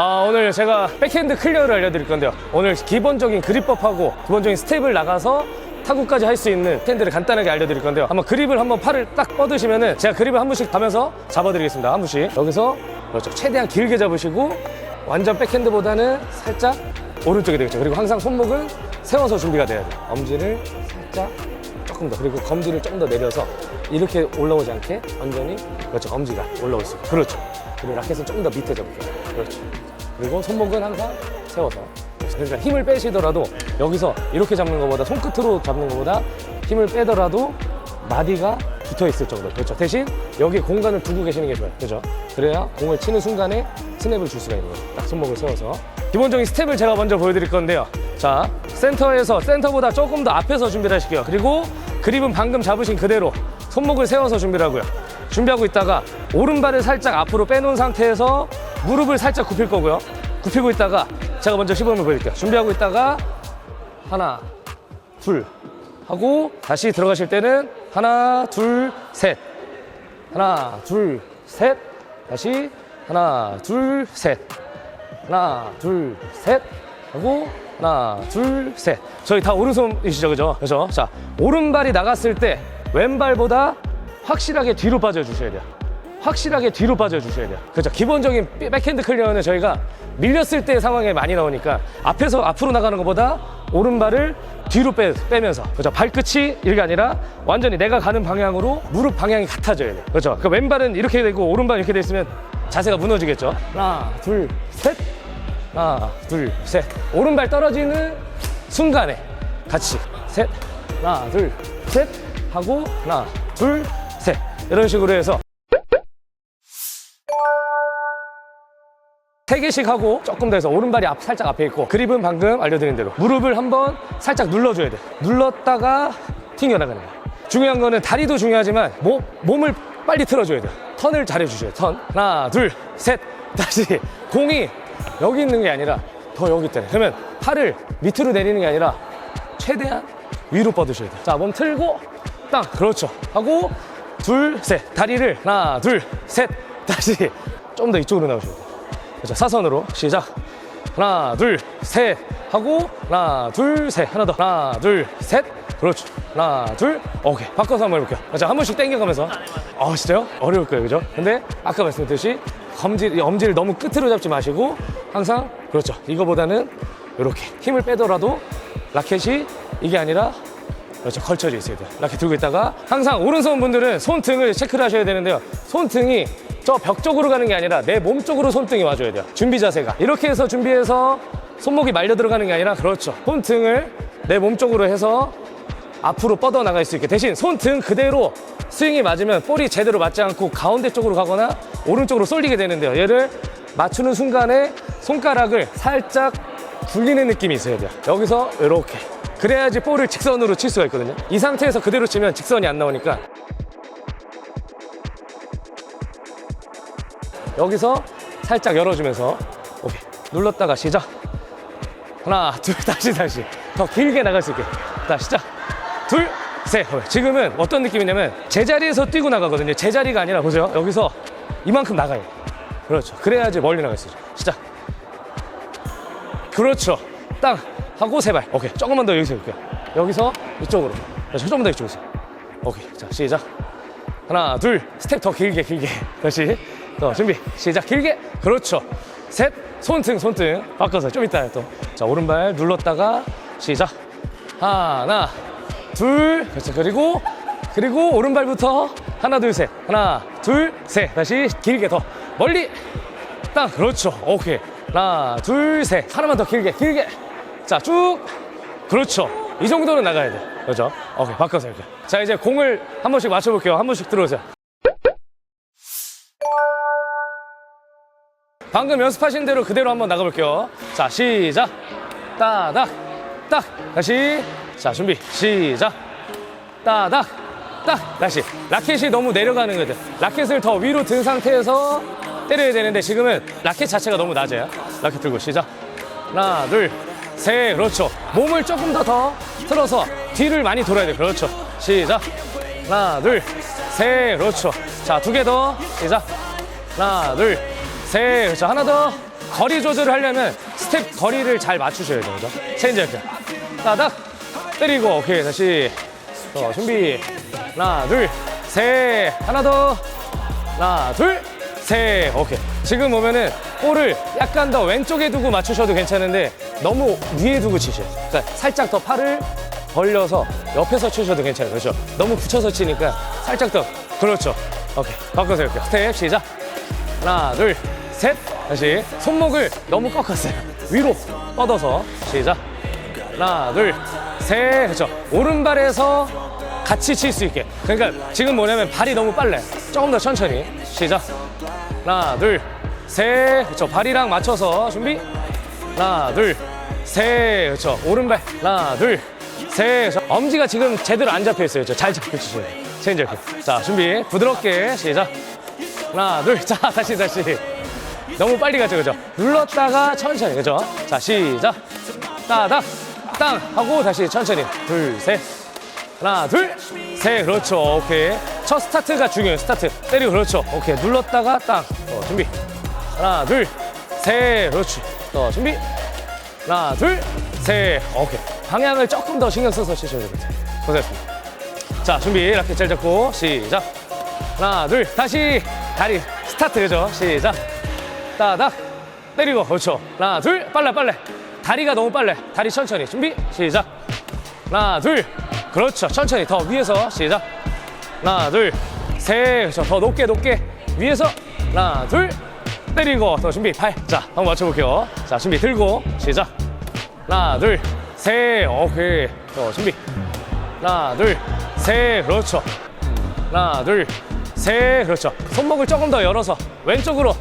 아, 오늘 제가 백핸드 클리어를 알려드릴 건데요. 오늘 기본적인 그립법하고 기본적인 스텝을 나가서 타구까지 할 수 있는 핸드를 간단하게 알려드릴 건데요. 한번 그립을 한번 팔을 딱 뻗으시면은 제가 그립을 한 분씩 가면서 잡아드리겠습니다. 한 분씩. 여기서 그렇죠. 최대한 길게 잡으시고 완전 백핸드보다는 살짝 오른쪽이 되겠죠. 그리고 항상 손목은 세워서 준비가 돼야 돼요. 엄지를 살짝 조금 더 그리고 검지를 조금 더 내려서 이렇게 올라오지 않게 완전히 그렇죠. 엄지가 올라올 수 있고 그렇죠. 그리고 라켓은 조금 더 밑에 잡을게요. 그렇죠. 그리고 손목은 항상 세워서. 그러니까 힘을 빼시더라도 여기서 이렇게 잡는 것보다 손끝으로 잡는 것보다 힘을 빼더라도 마디가 붙어 있을 정도. 그렇죠. 대신 여기 공간을 두고 계시는 게 좋아요. 그렇죠. 그래야 공을 치는 순간에 스냅을 줄 수가 있는 거예요. 딱 손목을 세워서. 기본적인 스텝을 제가 먼저 보여드릴 건데요. 자 센터에서 센터보다 조금 더 앞에서 준비를 하실게요. 그리고 그립은 방금 잡으신 그대로 손목을 세워서 준비를 하고요. 준비하고 있다가 오른발을 살짝 앞으로 빼놓은 상태에서 무릎을 살짝 굽힐 거고요. 굽히고 있다가 제가 먼저 시범을 보여드릴게요. 준비하고 있다가 하나 둘 하고 다시 들어가실 때는 하나 둘 셋. 하나 둘 셋. 다시 하나 둘 셋. 하나 둘 셋 하고 하나 둘 셋. 저희 다 오른손이시죠 그죠? 그죠? 자 오른발이 나갔을 때 왼발보다 확실하게 뒤로 빠져 주셔야 돼요. 확실하게 뒤로 빠져 주셔야 돼요. 그렇죠? 기본적인 백- 백핸드 클리어는 저희가 밀렸을 때 상황에 많이 나오니까 앞에서 앞으로 나가는 것보다 오른발을 뒤로 빼, 빼면서 그렇죠? 발끝이 이게 아니라 완전히 내가 가는 방향으로 무릎 방향이 같아져야 돼요. 그렇죠? 그 왼발은 이렇게 되고 오른발 이렇게 돼 있으면 자세가 무너지겠죠? 하나 둘 셋 하나, 둘, 셋. 오른발 떨어지는 순간에 같이 셋, 하나, 둘, 셋 하고 하나, 둘, 셋. 이런 식으로 해서 세 개씩 하고 조금 더 해서 오른발이 앞, 살짝 앞에 있고 그립은 방금 알려드린 대로 무릎을 한번 살짝 눌러줘야 돼. 눌렀다가 튕겨나가는 거야. 중요한 거는 다리도 중요하지만 몸, 몸을 빨리 틀어줘야 돼요. 턴을 잘해주셔야 돼요. 턴. 하나, 둘, 셋. 다시. 공이 여기 있는 게 아니라 더 여기 있잖아요. 그러면 팔을 밑으로 내리는 게 아니라 최대한 위로 뻗으셔야 돼요. 자, 몸 틀고 땅. 그렇죠. 하고 둘, 셋. 다리를 하나, 둘, 셋. 다시 좀 더 이쪽으로 나오셔야 돼요. 그렇죠. 사선으로 시작. 하나, 둘, 셋 하고 하나, 둘, 셋. 하나 더. 하나, 둘, 셋. 그렇죠. 하나, 둘. 오케이. 바꿔서 한번 해볼게요. 자, 한 번씩 당겨가면서. 아, 진짜요? 어려울 거예요. 그죠? 근데 아까 말씀드렸듯이 이 엄지를 너무 끝으로 잡지 마시고 항상 그렇죠. 이거보다는 이렇게 힘을 빼더라도 라켓이 이게 아니라 그렇죠. 걸쳐져 있어야 돼요. 이렇게 들고 있다가 항상 오른손 분들은 손등을 체크를 하셔야 되는데요. 손등이 저 벽 쪽으로 가는 게 아니라 내 몸 쪽으로 손등이 와줘야 돼요. 준비 자세가. 이렇게 해서 준비해서 손목이 말려 들어가는 게 아니라 그렇죠. 손등을 내 몸 쪽으로 해서 앞으로 뻗어 나갈 수 있게 대신 손 등 그대로 스윙이 맞으면 볼이 제대로 맞지 않고 가운데 쪽으로 가거나 오른쪽으로 쏠리게 되는데요. 얘를 맞추는 순간에 손가락을 살짝 굴리는 느낌이 있어야 돼요. 여기서 이렇게. 그래야지 볼을 직선으로 칠 수가 있거든요. 이 상태에서 그대로 치면 직선이 안 나오니까 여기서 살짝 열어주면서 오케이 눌렀다가 시작 하나 둘 다시 다시 더 길게 나갈 수 있게 자 시작 둘 셋. 지금은 어떤 느낌이냐면 제자리에서 뛰고 나가거든요. 제자리가 아니라 보세요. 여기서 이만큼 나가요. 그렇죠. 그래야지 멀리 나갈 수 있죠. 시작. 그렇죠. 땅 하고 세 발. 오케이. 조금만 더 여기서 해볼게요. 여기서 이쪽으로. 그렇죠 조금 더 이쪽에서. 오케이. 자 시작. 하나 둘. 스텝 더 길게 길게. 다시. 또 준비. 시작. 길게. 그렇죠. 셋. 손등 손등. 바꿔서 좀 이따 또 자 오른발 눌렀다가 시작. 하나 둘 그렇죠. 그리고 그리고 오른발부터 하나 둘 셋. 하나 둘 셋. 다시 길게 더 멀리. 땅 그렇죠. 오케이. 하나 둘 셋. 하나만 더 길게 길게. 자 쭉. 그렇죠. 이 정도는 나가야 돼. 그렇죠? 오케이. 바꿔서 이렇게. 자 이제 공을 한 번씩 맞춰볼게요. 한 번씩 들어오세요. 방금 연습하신 대로 그대로 한번 나가볼게요. 자 시작. 따닥. 딱. 다시 자 준비 시작. 따닥 딱 다시. 라켓이 너무 내려가는 거죠. 라켓을 더 위로 든 상태에서 때려야 되는데 지금은 라켓 자체가 너무 낮아요. 라켓 들고 시작. 하나 둘 셋 그렇죠. 몸을 조금 더 더 틀어서 뒤를 많이 돌아야 돼요. 그렇죠. 시작. 하나 둘 셋 그렇죠. 자 두 개 더. 시작. 하나 둘 셋 그렇죠. 하나 더 거리 조절을 하려면 스텝 거리를 잘 맞추셔야 돼요. 그죠? 체인지 이렇게. 따닥 때리고 오케이 다시. 자, 준비. 하나 둘 셋. 하나 더. 하나 둘 셋. 오케이. 지금 보면은 볼을 약간 더 왼쪽에 두고 맞추셔도 괜찮은데 너무 위에 두고 치셔요 그러니까 살짝 더 팔을 벌려서 옆에서 치셔도 괜찮아요. 그렇죠? 너무 붙여서 치니까 살짝 더. 그렇죠. 오케이. 바꿔서 이렇게 스텝 시작. 하나 둘 셋. 다시. 손목을 너무 꺾었어요. 위로 뻗어서. 시작 하나 둘셋 그렇죠. 오른발에서 같이 칠 수 있게. 그러니까 지금 뭐냐면 발이 너무 빨라요. 조금 더 천천히. 시작. 하나 둘셋 그렇죠. 발이랑 맞춰서 준비. 하나 둘셋 그렇죠. 오른발. 하나 둘셋 그렇죠. 엄지가 지금 제대로 안 잡혀 있어요. 그렇죠. 잘 잡혀 돼요 체인지 이렇게. 자 준비. 부드럽게. 시작. 하나 둘자 다시 다시. 너무 빨리 가죠. 그죠. 눌렀다가 천천히. 그죠. 자 시작. 따닥 땅 하고 다시 천천히. 둘 셋. 하나 둘 셋 그렇죠. 오케이. 첫 스타트가 중요해요 스타트. 때리고 그렇죠. 오케이. 눌렀다가 땅 어, 준비. 하나 둘 셋 그렇지. 또 준비. 하나 둘 셋 오케이. 방향을 조금 더 신경 써서 치셔야 됩니다. 고생하셨습니다. 자 준비. 라켓 잘 잡고 시작. 하나 둘. 다시. 다리. 스타트 그죠? 시작. 따닥. 때리고 그렇죠. 하나 둘. 빨래 빨래 다리가 너무 빨래 다리 천천히. 준비 시작. 하나 둘. 그렇죠. 천천히. 더 위에서 시작. 하나 둘셋 그렇죠. 더 높게 높게. 위에서 하나 둘. 때리고 더 준비. 팔자 한번 맞춰볼게요. 자 준비 들고 시작. 하나 둘셋 오케이. 더 준비. 하나 둘셋 그렇죠. 하나 둘셋 그렇죠. 손목을 조금 더 열어서 왼쪽으로.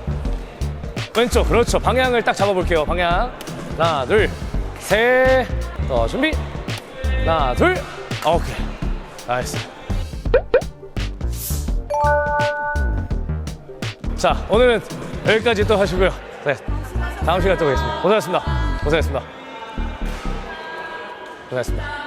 왼쪽. 그렇죠. 방향을 딱 잡아볼게요. 방향 하나 둘셋더 준비. 하나 둘. 오케이. 나이스 자 오늘은 여기까지 또 하시고요. 네. 다음 시간에 또 뵙겠습니다. 고생하셨습니다. 고생하셨습니다. 고생하셨습니다